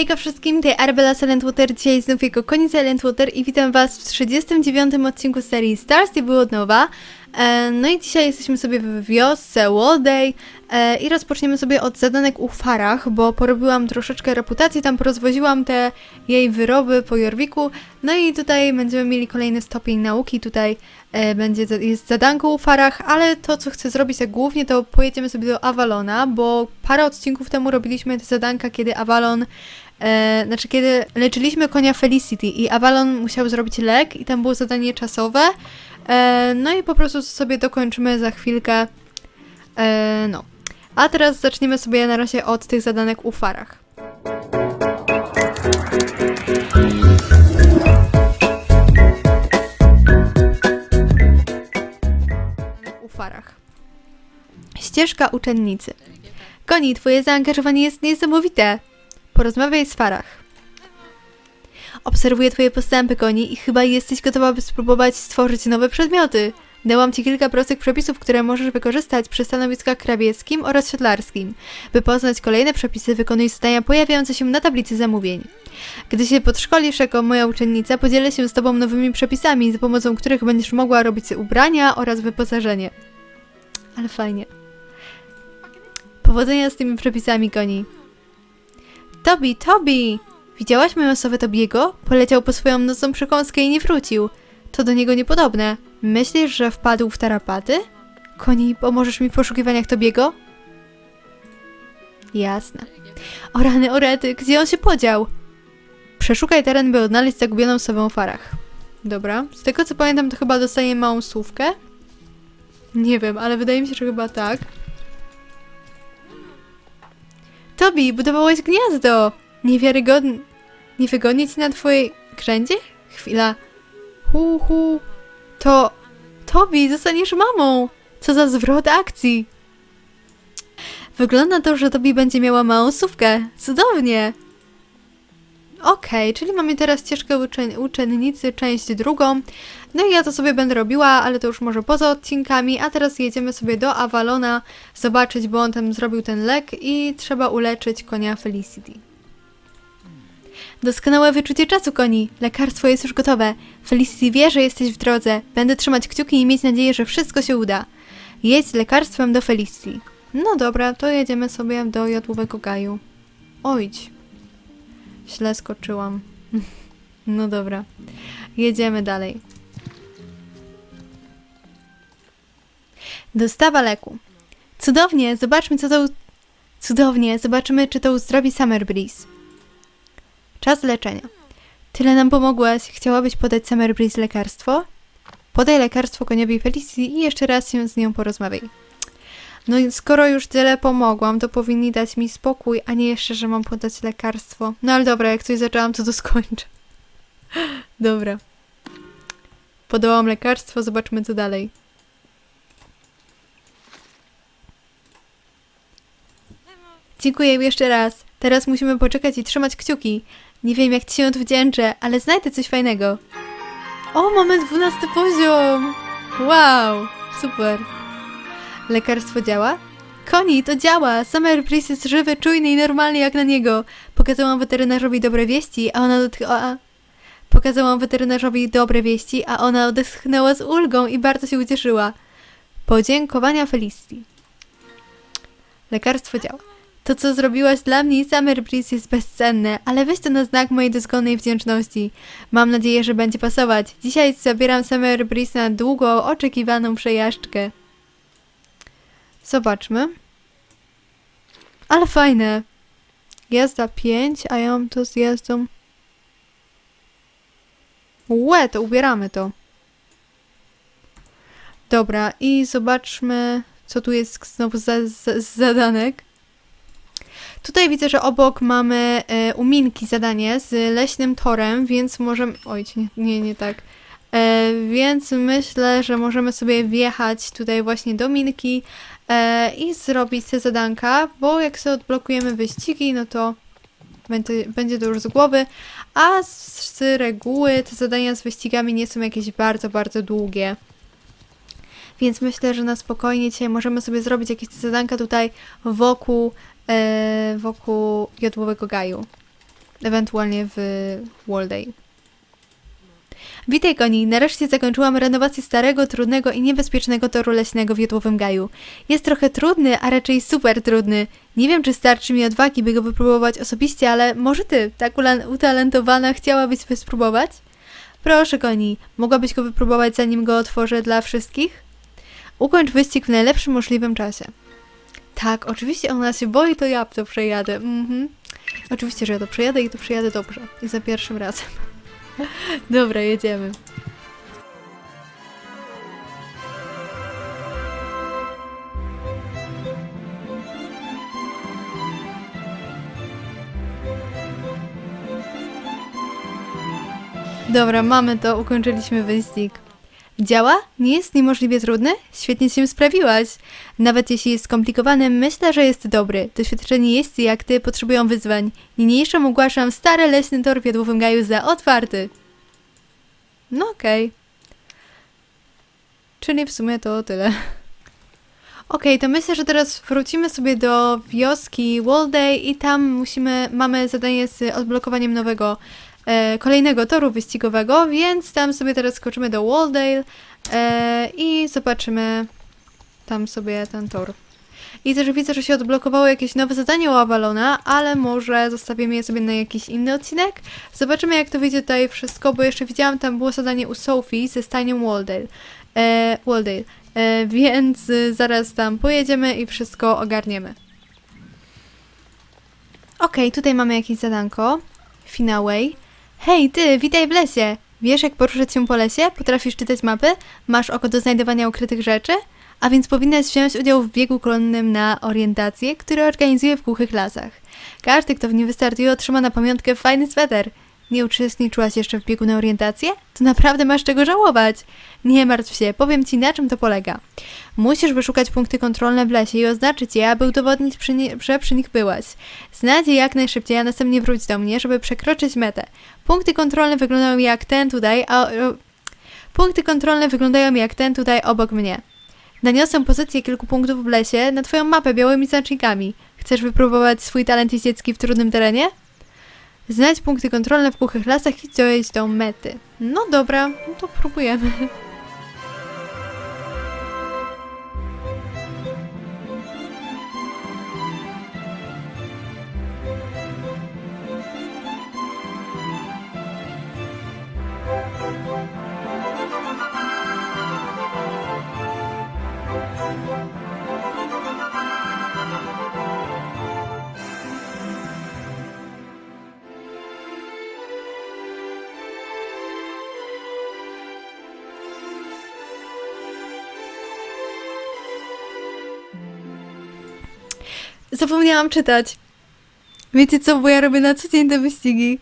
Hejka wszystkim, tutaj Arbella Silentwater, dzisiaj znów jako koniec Silentwater i witam was w 39 odcinku serii Stars i było od nowa. E, no i dzisiaj jesteśmy sobie w wiosce Wallday e, i rozpoczniemy sobie od zadanek u Farach, bo porobiłam troszeczkę reputacji, tam porozwoziłam te jej wyroby po Jorwiku, no i tutaj będziemy mieli kolejny stopień nauki, tutaj e, będzie, jest zadanko u Farach, ale to co chcę zrobić tak głównie to pojedziemy sobie do Avalona, bo parę odcinków temu robiliśmy te zadanka, kiedy Avalon E, znaczy, kiedy leczyliśmy konia Felicity i Avalon musiał zrobić lek i tam było zadanie czasowe. E, no i po prostu sobie dokończymy za chwilkę. E, no. A teraz zaczniemy sobie na razie od tych zadanek u farach. U farach. Ścieżka uczennicy. Koni, twoje zaangażowanie jest niesamowite. Porozmawiaj z Farach. Obserwuję twoje postępy, Koni, i chyba jesteś gotowa, by spróbować stworzyć nowe przedmioty. Dałam ci kilka prostych przepisów, które możesz wykorzystać przy stanowiskach krawieckim oraz siedlarskim. By poznać kolejne przepisy, wykonuj zadania pojawiające się na tablicy zamówień. Gdy się podszkolisz jako moja uczennica, podzielę się z tobą nowymi przepisami, za pomocą których będziesz mogła robić ubrania oraz wyposażenie. Ale fajnie. Powodzenia z tymi przepisami, Koni. Tobi, Tobi! Widziałaś moją osobę Tobiego? Poleciał po swoją nocną przekąskę i nie wrócił. To do niego niepodobne. Myślisz, że wpadł w tarapaty? Koni, pomożesz mi w poszukiwaniach Tobiego? Jasne. O rany, o rety, gdzie on się podział? Przeszukaj teren, by odnaleźć zagubioną osobę w farach. Dobra. Z tego co pamiętam, to chyba dostaje małą słówkę. Nie wiem, ale wydaje mi się, że chyba tak. Tobi, budowałeś gniazdo! Niewiarygodne. Niewygodnie ci na twojej grzędzie? Chwila. Hu, hu. To... Tobi, zostaniesz mamą! Co za zwrot akcji! Wygląda to, że Tobi będzie miała małą sówkę. Cudownie! Okej, czyli mamy teraz ścieżkę uczeń- uczennicy, część drugą. No i ja to sobie będę robiła, ale to już może poza odcinkami. A teraz jedziemy sobie do Avalona zobaczyć, bo on tam zrobił ten lek i trzeba uleczyć konia Felicity. Doskonałe wyczucie czasu, koni. Lekarstwo jest już gotowe. Felicity wie, że jesteś w drodze. Będę trzymać kciuki i mieć nadzieję, że wszystko się uda. Jedź z lekarstwem do Felicity. No dobra, to jedziemy sobie do jadłowego gaju. Ojdź. Źle skoczyłam. No dobra. Jedziemy dalej. Dostawa leku. Cudownie, zobaczmy co to... Cudownie, zobaczymy czy to uzdrowi Summer Breeze. Czas leczenia. Tyle nam pomogłaś. Chciałabyś podać Summer Breeze lekarstwo? Podaj lekarstwo koniowi Felicity i jeszcze raz się z nią porozmawiaj. No i skoro już tyle pomogłam, to powinni dać mi spokój, a nie jeszcze, że mam podać lekarstwo. No ale dobra, jak coś zaczęłam, to to skończę. Dobra. Podałam lekarstwo, zobaczmy co dalej. Dziękuję jeszcze raz. Teraz musimy poczekać i trzymać kciuki. Nie wiem, jak ci się odwdzięczę, ale znajdę coś fajnego. O, mamy 12 poziom! Wow, super. Lekarstwo działa? Koni, to działa! Summer Breeze jest żywy, czujny i normalny jak na niego. Pokazałam weterynarzowi dobre wieści, a ona dotk- a... Pokazałam weterynarzowi dobre wieści, a ona odetchnęła z ulgą i bardzo się ucieszyła. Podziękowania Felicity. Lekarstwo działa. To, co zrobiłaś dla mnie, Summer Breeze jest bezcenne, ale weź to na znak mojej doskonałej wdzięczności. Mam nadzieję, że będzie pasować. Dzisiaj zabieram Summer Breeze na długo oczekiwaną przejażdżkę. Zobaczmy. Ale fajne. Jazda 5, a ja mam to z jazdą. Łe, to ubieramy to. Dobra, i zobaczmy, co tu jest znowu za, za, z zadanek. Tutaj widzę, że obok mamy e, uminki zadanie z leśnym torem, więc możemy... Oj, nie, nie, nie tak. E, więc myślę, że możemy sobie wjechać tutaj właśnie do minki e, i zrobić te zadanka, bo jak sobie odblokujemy wyścigi, no to będzie, będzie to już z głowy, a z, z reguły te zadania z wyścigami nie są jakieś bardzo, bardzo długie. Więc myślę, że na spokojnie dzisiaj możemy sobie zrobić jakieś zadanka tutaj wokół, wokół jodłowego gaju. ewentualnie w Walday. Witaj koni, nareszcie zakończyłam renowację starego, trudnego i niebezpiecznego toru leśnego w Jodłowym Gaju. Jest trochę trudny, a raczej super trudny. Nie wiem, czy starczy mi odwagi, by go wypróbować osobiście, ale może ty, tak utalentowana, chciałabyś spróbować? Proszę koni, mogłabyś go wypróbować zanim go otworzę dla wszystkich? Ukończ wyścig w najlepszym możliwym czasie. Tak, oczywiście ona się boi, to ja to przejadę. Mhm. Oczywiście, że ja to przejadę i to przejadę dobrze. I za pierwszym razem. Dobra, jedziemy. Dobra, mamy to, ukończyliśmy wyścig. Działa? Nie jest niemożliwie trudny? Świetnie się sprawiłaś. Nawet jeśli jest skomplikowany, myślę, że jest dobry. Doświadczeni jeźdźcy jak ty potrzebują wyzwań. Niniejszym ogłaszam stary leśny tor w Jadłowym Gaju za otwarty. No okej. Czyli w sumie to tyle. Okej, to myślę, że teraz wrócimy sobie do wioski Walday i tam musimy, mamy zadanie z odblokowaniem nowego, kolejnego toru wyścigowego, więc tam sobie teraz skoczymy do Waldale e, i zobaczymy tam sobie ten tor. I też widzę, że się odblokowało jakieś nowe zadanie u Avalona, ale może zostawimy je sobie na jakiś inny odcinek. Zobaczymy jak to wyjdzie tutaj wszystko, bo jeszcze widziałam tam było zadanie u Sophie ze stajnią Waldale. E, Waldale. E, więc zaraz tam pojedziemy i wszystko ogarniemy. Okej, tutaj mamy jakieś zadanko. Finaway. Hej, ty, witaj w lesie! Wiesz, jak poruszać się po lesie? Potrafisz czytać mapy? Masz oko do znajdowania ukrytych rzeczy? A więc powinnaś wziąć udział w biegu konnym na orientację, który organizuję w głuchych lasach. Każdy, kto w nim wystartuje, otrzyma na pamiątkę fajny sweter. Nie uczestniczyłaś jeszcze w biegu na orientację? To naprawdę masz czego żałować. Nie martw się, powiem ci na czym to polega. Musisz wyszukać punkty kontrolne w lesie i oznaczyć je, aby udowodnić, przy nie, że przy nich byłaś. Znajdź je jak najszybciej, a następnie wróć do mnie, żeby przekroczyć metę. Punkty kontrolne wyglądają jak ten tutaj, a... Punkty kontrolne wyglądają jak ten tutaj obok mnie. Naniosę pozycję kilku punktów w lesie na twoją mapę białymi znacznikami. Chcesz wypróbować swój talent jeździecki w trudnym terenie? Znajdź punkty kontrolne w głuchych lasach i dojedź do mety. No dobra, no to próbujemy. Zapomniałam czytać. Wiecie co, bo ja robię na co dzień te wyścigi.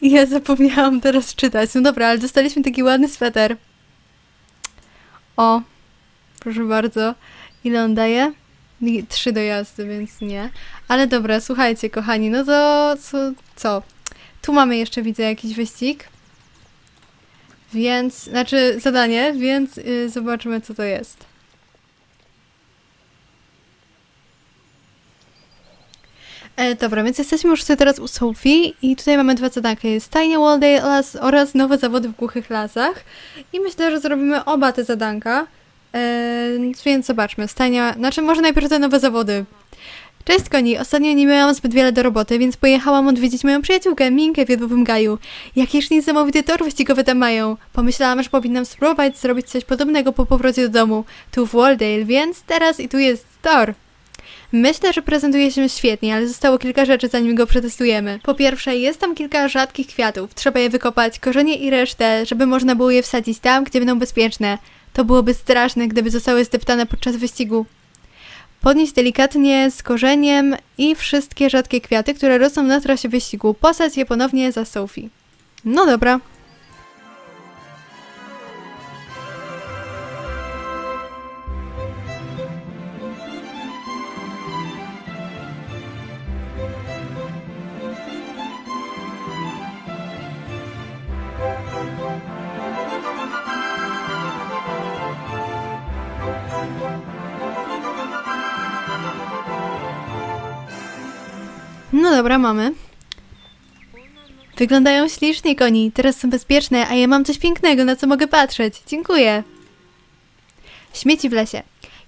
I ja zapomniałam teraz czytać. No dobra, ale dostaliśmy taki ładny sweter. O, proszę bardzo. Ile on daje? Trzy dojazdy, więc nie. Ale dobra, słuchajcie, kochani, no to co? co? Tu mamy jeszcze, widzę, jakiś wyścig. Więc, znaczy zadanie, więc y, zobaczymy, co to jest. E, dobra, więc jesteśmy już sobie teraz u Sophie i tutaj mamy dwa zadanki. Jest Stajnia Walday oraz, oraz nowe zawody w głuchych lasach. I myślę, że zrobimy oba te zadanka. E, więc zobaczmy. Stajnia, znaczy może najpierw te nowe zawody. Cześć koni, ostatnio nie miałam zbyt wiele do roboty, więc pojechałam odwiedzić moją przyjaciółkę Minkę w Jadłowym Gaju. Jakież niesamowity tor wyścigowy tam mają. Pomyślałam, że powinnam spróbować zrobić coś podobnego po powrocie do domu, tu w Waldale, więc teraz i tu jest tor. Myślę, że prezentuje się świetnie, ale zostało kilka rzeczy, zanim go przetestujemy. Po pierwsze, jest tam kilka rzadkich kwiatów. Trzeba je wykopać, korzenie i resztę, żeby można było je wsadzić tam, gdzie będą bezpieczne. To byłoby straszne, gdyby zostały zdeptane podczas wyścigu. Podnieść delikatnie z korzeniem i wszystkie rzadkie kwiaty, które rosną na trasie wyścigu. Posadź je ponownie za Sophie. No dobra. No dobra, mamy. Wyglądają ślicznie, koni. Teraz są bezpieczne, a ja mam coś pięknego, na co mogę patrzeć. Dziękuję. Śmieci w lesie.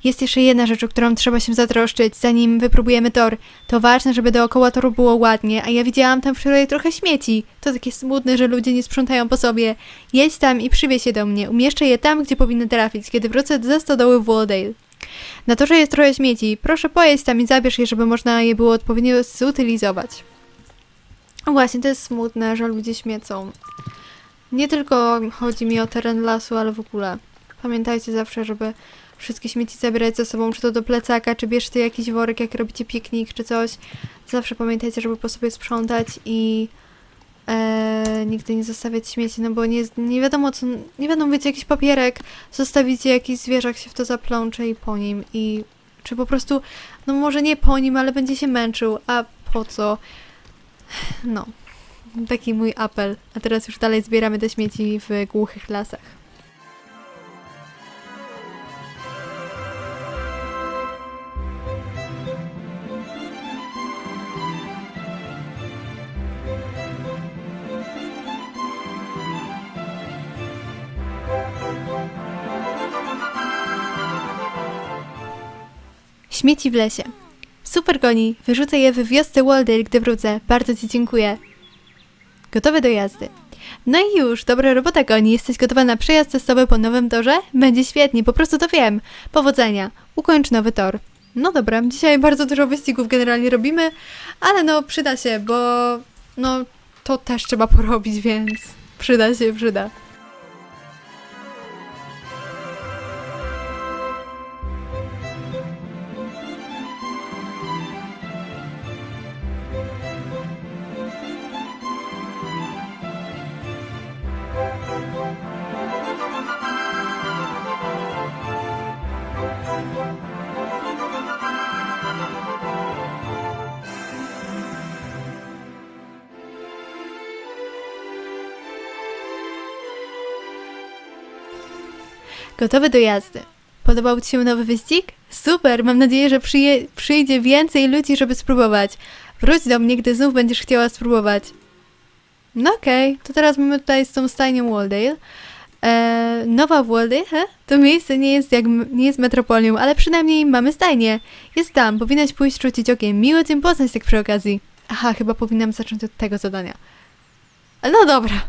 Jest jeszcze jedna rzecz, o którą trzeba się zatroszczyć, zanim wypróbujemy tor. To ważne, żeby dookoła toru było ładnie, a ja widziałam tam wczoraj trochę śmieci. To takie smutne, że ludzie nie sprzątają po sobie. Jedź tam i przywieź je do mnie. Umieszczę je tam, gdzie powinny trafić, kiedy wrócę ze stodoły w Waldale. Na torze jest trochę śmieci. Proszę pojedź tam i zabierz je, żeby można je było odpowiednio zutylizować. Właśnie, to jest smutne, że ludzie śmiecą. Nie tylko chodzi mi o teren lasu, ale w ogóle. Pamiętajcie zawsze, żeby wszystkie śmieci zabierać ze sobą, czy to do plecaka, czy bierzcie jakiś worek, jak robicie piknik, czy coś. Zawsze pamiętajcie, żeby po sobie sprzątać i e, nigdy nie zostawiać śmieci, no bo nie, nie wiadomo co, nie wiadomo, wiecie, jakiś papierek, zostawicie jakiś zwierzak się w to zaplącze i po nim i czy po prostu, no może nie po nim, ale będzie się męczył, a po co? No, taki mój apel. A teraz już dalej zbieramy te śmieci w głuchych lasach. Śmieci w lesie. Super goni, wyrzucę je w wiosce Waldale, gdy wrócę. Bardzo Ci dziękuję. Gotowe do jazdy. No i już, dobra robota goni. Jesteś gotowa na przejazd testowy po nowym torze? Będzie świetnie, po prostu to wiem. Powodzenia. Ukończ nowy tor. No dobra, dzisiaj bardzo dużo wyścigów generalnie robimy, ale no przyda się, bo no to też trzeba porobić, więc przyda się, przyda. Gotowy do jazdy. Podobał Ci się nowy wyścig? Super, mam nadzieję, że przyje- przyjdzie więcej ludzi, żeby spróbować. Wróć do mnie, gdy znów będziesz chciała spróbować. No okej, to teraz mamy tutaj z tą stajnią Waldale. Eee, nowa Waldale, he? To miejsce nie jest jak nie jest metropolią, ale przynajmniej mamy stajnię. Jest tam, powinnaś pójść rzucić okiem. Miło Cię poznać tak przy okazji. Aha, chyba powinnam zacząć od tego zadania. No dobra.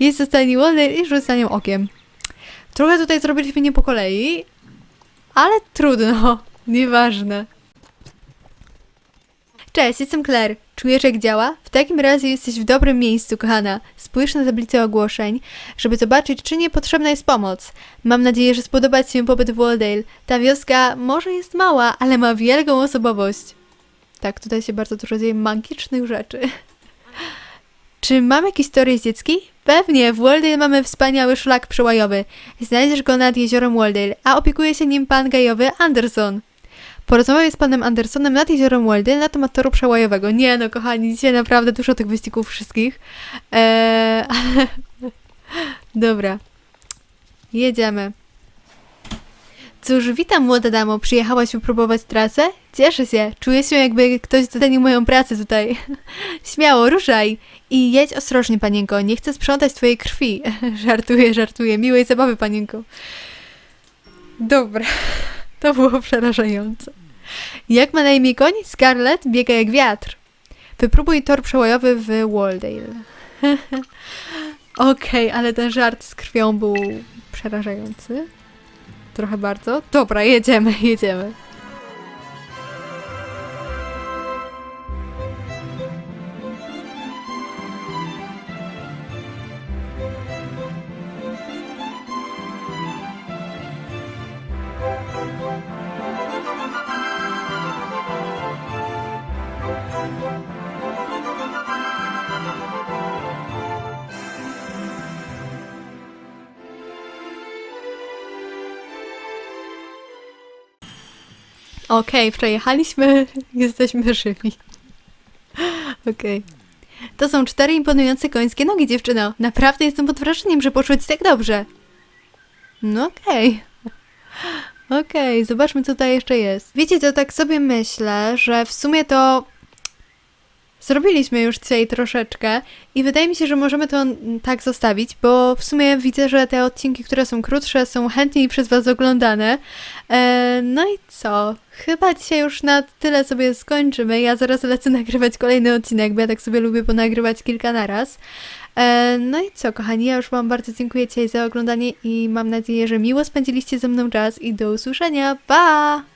Jest do stajni Waldale i nią okiem. Trochę tutaj zrobiliśmy nie po kolei, ale trudno, nieważne. Cześć, jestem Claire. Czujesz jak działa? W takim razie jesteś w dobrym miejscu, kochana. Spójrz na tablicę ogłoszeń, żeby zobaczyć, czy nie potrzebna jest pomoc. Mam nadzieję, że spodoba Ci się pobyt w Waldale. Ta wioska może jest mała, ale ma wielką osobowość. Tak, tutaj się bardzo dużo dzieje magicznych rzeczy. Czy mam jakieś tory dziecki? Pewnie, w Waldale mamy wspaniały szlak przełajowy. Znajdziesz go nad jeziorem Waldale, a opiekuje się nim pan gajowy Anderson. Porozmawiaj z panem Andersonem nad jeziorem Waldale na temat toru przełajowego. Nie no, kochani, dzisiaj naprawdę dużo tych wyścigów wszystkich. Eee, ale... Dobra. Jedziemy. Cóż, witam młoda damo. Przyjechałaś wypróbować trasę? Cieszę się. Czuję się jakby ktoś docenił moją pracę tutaj. Śmiało, ruszaj. I jedź ostrożnie, panienko. Nie chcę sprzątać twojej krwi. żartuję, żartuję. Miłej zabawy, panienko. Dobra. To było przerażające. Jak ma na imię koń? Scarlett biega jak wiatr. Wypróbuj tor przełajowy w Waldale. Okej, ale ten żart z krwią był przerażający. Trochę bardzo. Dobra, jedziemy, jedziemy. Okej, przejechaliśmy, jesteśmy żywi. Okej. To są cztery imponujące końskie nogi, dziewczyno. Naprawdę jestem pod wrażeniem, że poszło ci tak dobrze. No okej. Okej, zobaczmy co tutaj jeszcze jest. Wiecie, to tak sobie myślę, że w sumie to Zrobiliśmy już dzisiaj troszeczkę i wydaje mi się, że możemy to tak zostawić, bo w sumie widzę, że te odcinki, które są krótsze, są chętniej przez Was oglądane. E, no i co? Chyba dzisiaj już na tyle sobie skończymy. Ja zaraz lecę nagrywać kolejny odcinek, bo ja tak sobie lubię ponagrywać kilka naraz. E, no i co, kochani, ja już Wam bardzo dziękuję dzisiaj za oglądanie i mam nadzieję, że miło spędziliście ze mną czas i do usłyszenia. Pa!